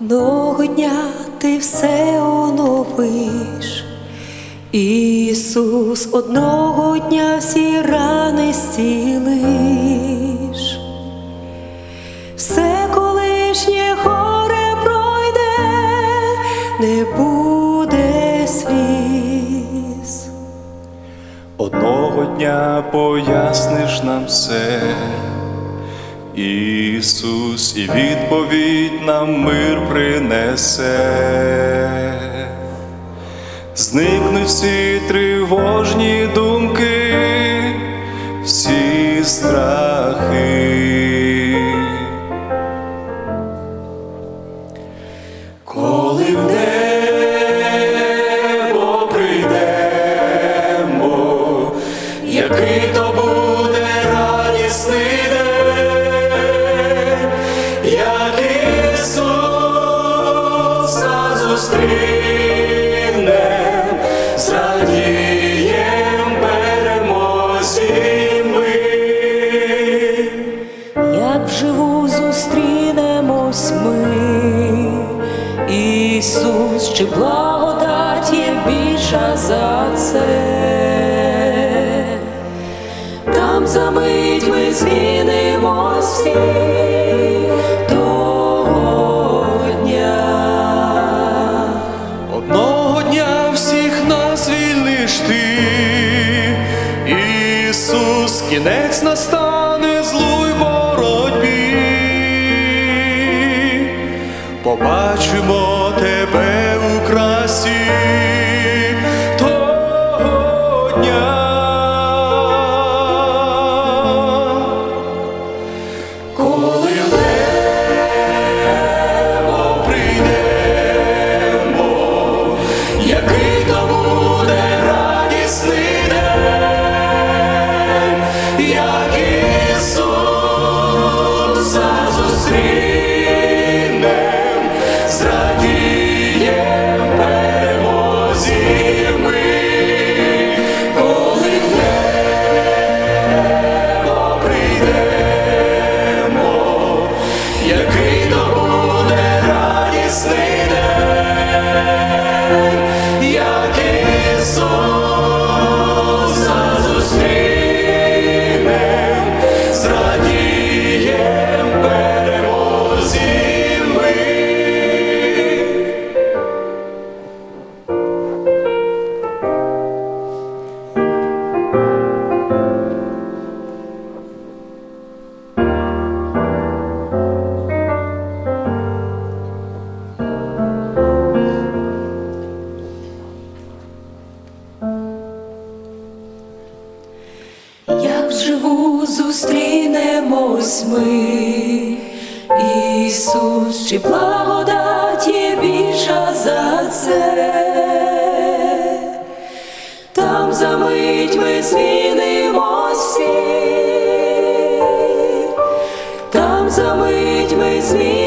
Одного дня ти все оновиш, Ісус, одного дня всі рани зцілиш. Все колишнє горе пройде, не буде сліз. Одного дня поясниш нам все, Ісус, і відповідь нам мир принесе. Зникнуть всі тривожні думки, всі страхи. Коли в перемозі ми. Як вживу зустрінемось ми, Ісус, чи благодать є більша за це, там за мить ми змінимось всі Побачимо тебе у красі того дня. Коли прийдемо, який то буде радісний як Ісуса зустрінем, зустрінемось ми, Ісус, чи благодать є більша за це, там за мить ми змінимось всі, там за мить ми змінимось